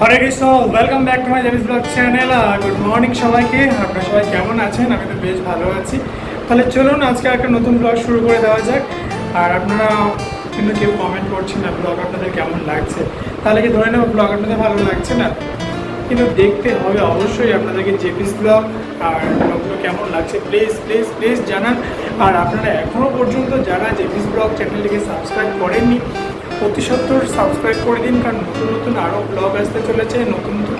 Hare Krishna welcome back to my জেমিস blog channel good morning সবাইকে। আপনারা সবাই কেমন আছেন? আমি তো বেশ ভালো আছি। তাহলে চলুন, আজকে একটা নতুন ব্লগ শুরু করে দেওয়া যাক। আর আপনারা কিন্তু কেউ কমেন্ট করছেন না ব্লগ আপনাদের কেমন লাগছে? তাহলে কি ধরে নেব ব্লগ আপনাদের ভালো লাগছে না? কিন্তু দেখতে হবে অবশ্যই আপনাদেরকে জেপিস ব্লগ আর ব্লগগুলো কেমন লাগছে। প্লিজ প্লিজ প্লিজ জানান। আর আপনারা এখনও পর্যন্ত যারা জেপিস ব্লগ চ্যানেলটিকে সাবস্ক্রাইব করেননি অতি সত্তর সাবস্ক্রাইব করে দিন কারণ নতুন নতুন আরও ব্লগ আসতে চলেছে নতুন নতুন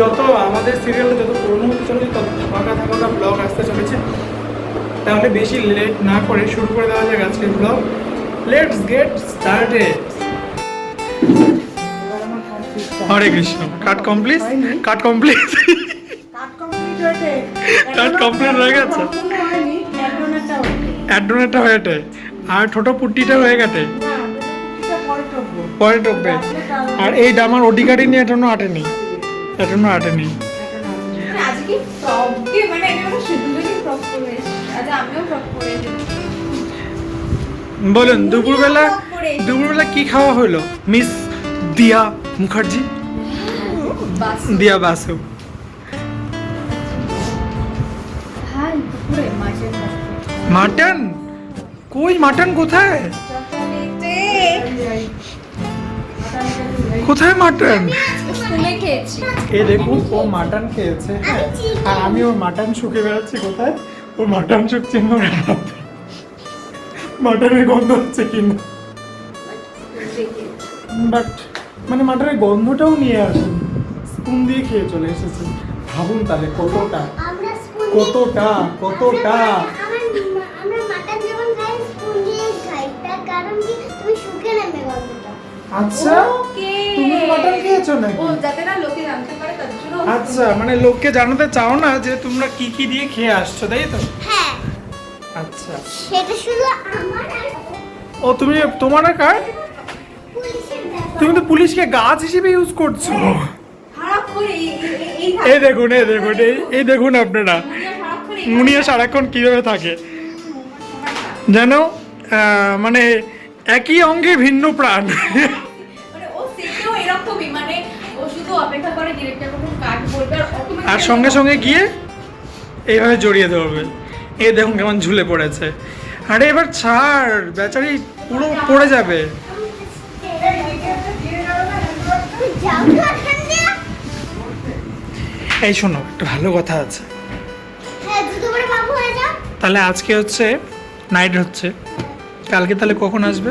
যত আমাদের সিরিয়ালে যত পুরনো হতে চলেছে তত ধামাকা ধামাকা ব্লগ আসতে চলেছে। তাহলে বেশি লেট না করে শুরু করে দেওয়া যাক আজকের vlog let's get started Hare Krishna. Cut complete cut complete cut complete হয়ে গেছে? অ্যাড্রোনেটটা হয়েছে। আর ছোট পুট্টিটা হয়ে গেছে। পরে টপবে আর এই আমার ওডি কার্ডই নিয়ে এখনও আটেনি এখনও আটেনি বলুন দুপুরবেলা। দুপুরবেলা কি খাওয়া হলো? মিস দিয়া মুখার্জি? দিয়া বাসু। মাটন? কই মাটন কোথায়? কোথায় মাটন? এ দেখুন ও মাটন খেয়েছে হ্যাঁ। আর আমি ওর মাটন শুকে বেড়াচ্ছি কোথায়? ওর মাটন শুকছে আমার হাতে। মাটনের গন্ধ হচ্ছে কিন্তু বাট মানে মাটনের গন্ধটাও নিয়ে আসেন। স্পুন দিয়ে খেয়ে চলে এসেছে। ভাবুন তাহলে কতটা কতটা কতটা। শুকে আচ্ছা। ওকে। মাটন খেয়েছো নাকি? ও যাতে না লোকে জানতে পারে তার জন্য আচ্ছা মানে লোককে জানাতে চাও না যে তোমরা কি কি দিয়ে খেয়ে আসছো তাই তো? হ্যাঁ। আচ্ছা। সেটা শুধু আমার ও তুমি তোমার কার? তুমি তো পুলিশকে গাছ হিসেবে ইউজ করছ। এই এই- দেখুন এই দেখুন এই এই দেখুন আপনারা। মুনিয়া সারাক্ষণ কীভাবে থাকে? যেন মানে একই অঙ্গে ভিন্ন প্রাণ। আর সঙ্গে সঙ্গে গিয়ে এইভাবে জড়িয়ে ধরবে এই দেখুন কেমন ঝুলে পড়েছে আরে এবার ছাড় বেচারি পুরো পড়ে যাবে এই শোনো একটা ভালো কথা আছে হ্যাঁ হয়ে তাহলে আজকে হচ্ছে নাইট হচ্ছে কালকে তাহলে কখন আসবে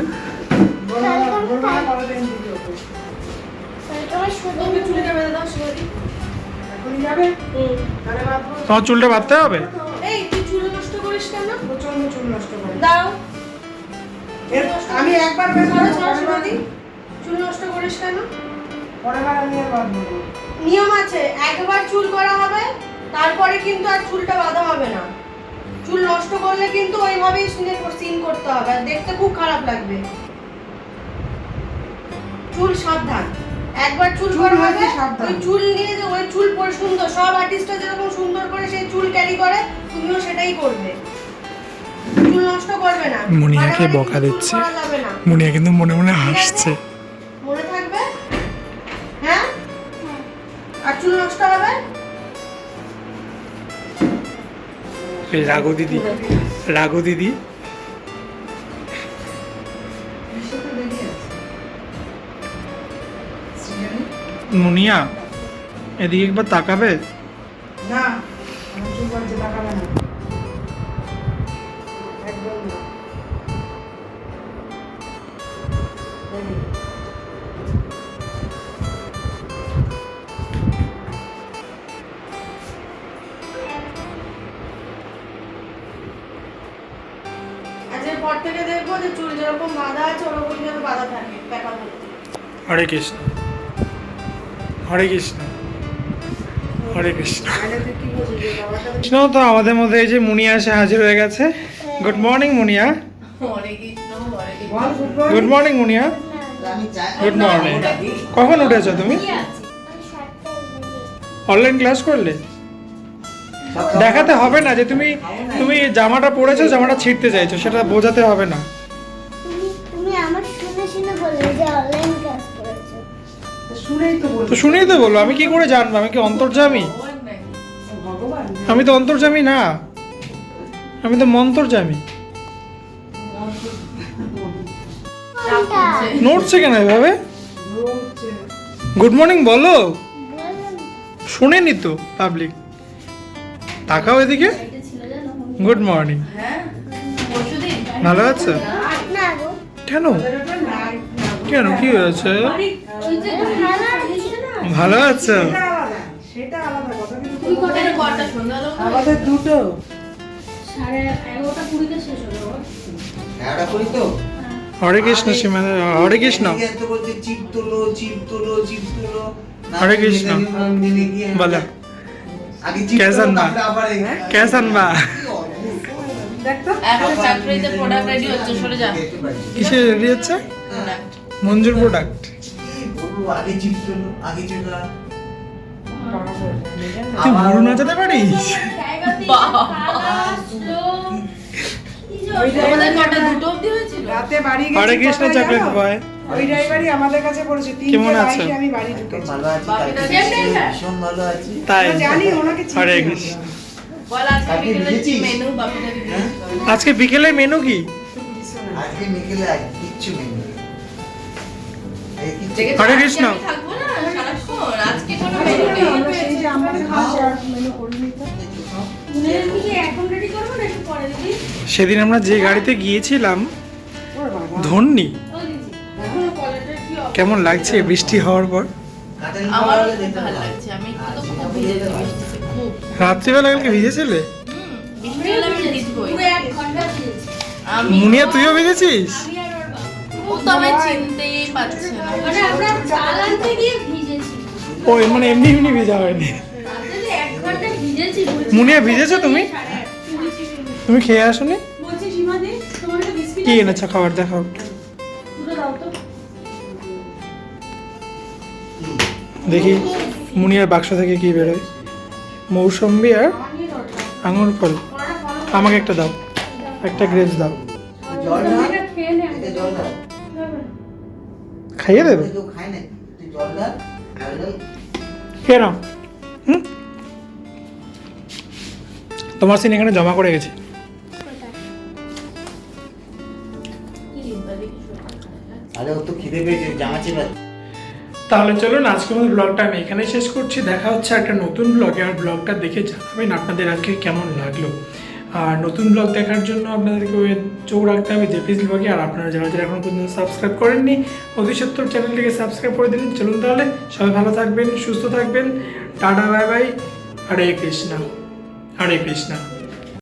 যাবে? তাহলে তোমার চুলটা বাঁধতে হবে? এই তুই চুল নষ্ট করিস কেন? প্রচণ্ড চুল নষ্ট করে। দাও আমি একবার চুল নষ্ট করিস কেন? পরেরবার আমি আর বাঁধবো নিয়ম আছে একবার চুল করা হবে তারপরে কিন্তু আর চুলটা বাঁধা হবে না। চুল নষ্ট করলে কিন্তু ওইভাবেই সিন করতে হবে আর দেখতে খুব খারাপ লাগবে। চুল সাবধান। একবার চুল করা হবে ওই চুল নিয়ে যে ওই চুল পরে সুন্দর সব আর্টিস্টরা যেরকম সুন্দর করে সেই চুল ক্যারি করে তুমিও সেটাই করবে। চুল নষ্ট করবে না। মুনিয়াকে বকা দিচ্ছে। মুনিয়া কিন্তু মনে মনে হাসছে। মনে থাকবে? হ্যাঁ? আর চুল নষ্ট হবে? এই রাগো দিদি রাগো দিদি। মুনিয়া এদিকে একবার তাকাবে? না তাকাবে না। একদম না। পর থেকে দেখব যে চুল যেরকম বাঁধা আছে ওরকম যেন বাঁধা থাকে হরে কৃষ্ণ। হরে কৃষ্ণ। হরে কৃষ্ণ। কৃষ্ণ তো আমাদের মধ্যে এই যে মুনিয়া এসে হাজির হয়ে গেছে। Good morning Muniya. Hare Krishna Hare Krishna. Ball football good morning Muniya. Good morning কখন উঠেছো তুমি? অনলাইন ক্লাস করলে? দেখাতে হবে না যে তুমি তুমি জামাটা পরেছো জামাটা ছিঁড়তে চাইছো সেটা বোঝাতে হবে না। তো শুনে শুনেই তো বলব তো শুনেই তো বলো আমি কি করে জানব? আমি কি অন্তর্জামী? আমি তো অন্তর্জামী না। আমি তো মন্তর্জামী? নড়ছে কেন এভাবে? গুড মর্নিং বলো। শুনেনি তো পাবলিক তাকাও এদিকে। গুড মর্নিং ভালো আছো? না গো। কেন। কেন? কি হয়েছে? ভালো আছো? আমাদের দুটো। হরে কৃষ্ণ সীমা হরে কৃষ্ণ। এদিকে এত বলছে চিপ তোলো চিপ তোলো চিপ তোলো। না, হরে কৃষ্ণ। বলো। কেসান বা? কেসান বা কি অদ্ভুত। দেখ তো। এখন চাকরিতে প্রোডাক্ট রেডি হচ্ছে। মঞ্জুর প্রোডাক্ট আগে চিপ তোলো আগে চিপ তুই আবার- নাচাতে পারিস? ওই আমাদের রাতে বাড়ি গেছি চকলেট বয় ওই ড্রাইভারই কাছে পড়েছে কেমন তিনটে আছো? আমি বাড়ি ঢুকেছি। ভালো আছি ভালো তাই? আমরা জানি ওনাকে হরে কৃষ্ণ। আজকে বিকেলে মেনু বাপিটা কি হ্যাঁ? আজকে বিকেলে মেনু কি? আজকে বিকেলে কিচ্ছু দেখেছ, হরে কৃষ্ণ। সেদিন আমরা যে গাড়িতে গিয়েছিলাম ধন্যি? কেমন লাগছে বৃষ্টি হওয়ার পর? রাত্রিবেলা কালকে ভিজেছিলে? মুনিয়া তুইও ভিজেছিস? আমি আর ওর বাবা ও তো আমায় চিনতেই পারছে না। মানে আমরা চাল আনতে গিয়ে ভিজেছি। ওই মানে এমনি এমনি ভিজা হয়নি। মুনিয়া ভিজেছো তুমি? তুমি খেয়ে আসোনি? কি এনেছো? খাবার দেখাও। দুটো দাও তো। দেখি মুনিয়ার বাক্স থেকে কি বেরোয়। মৌসম্বি আর আঙুর ফল। আমাকে একটা দাও। একটা গ্রেপস দাও। খাইয়ে দেবে? কেউ খায় না তুই জল ঢাল জল ঢাল খেয়ে নাও হুম? তোমার সিন এখানে জমা করে গেছে। তাহলে চলুন আজকে আমাদের ব্লগটা আমি এখানে শেষ করছি। দেখা হচ্ছে একটা নতুন ব্লগে আর ব্লগটা দেখে জানাবেন আপনাদের আজকে কেমন লাগল। আর নতুন ব্লগ দেখার জন্য আপনাদেরকে চোখ রাখতে হবে জেপিস ব্লগে আর আপনারা যারা যারা এখন পর্যন্ত সাবস্ক্রাইব করেননি অতি সত্তর চ্যানেলটিকে সাবস্ক্রাইব করে দিন। চলুন তাহলে, সবাই ভালো থাকবেন, সুস্থ থাকবেন। Tata bye bye Hare Krishna. Hare Krishna.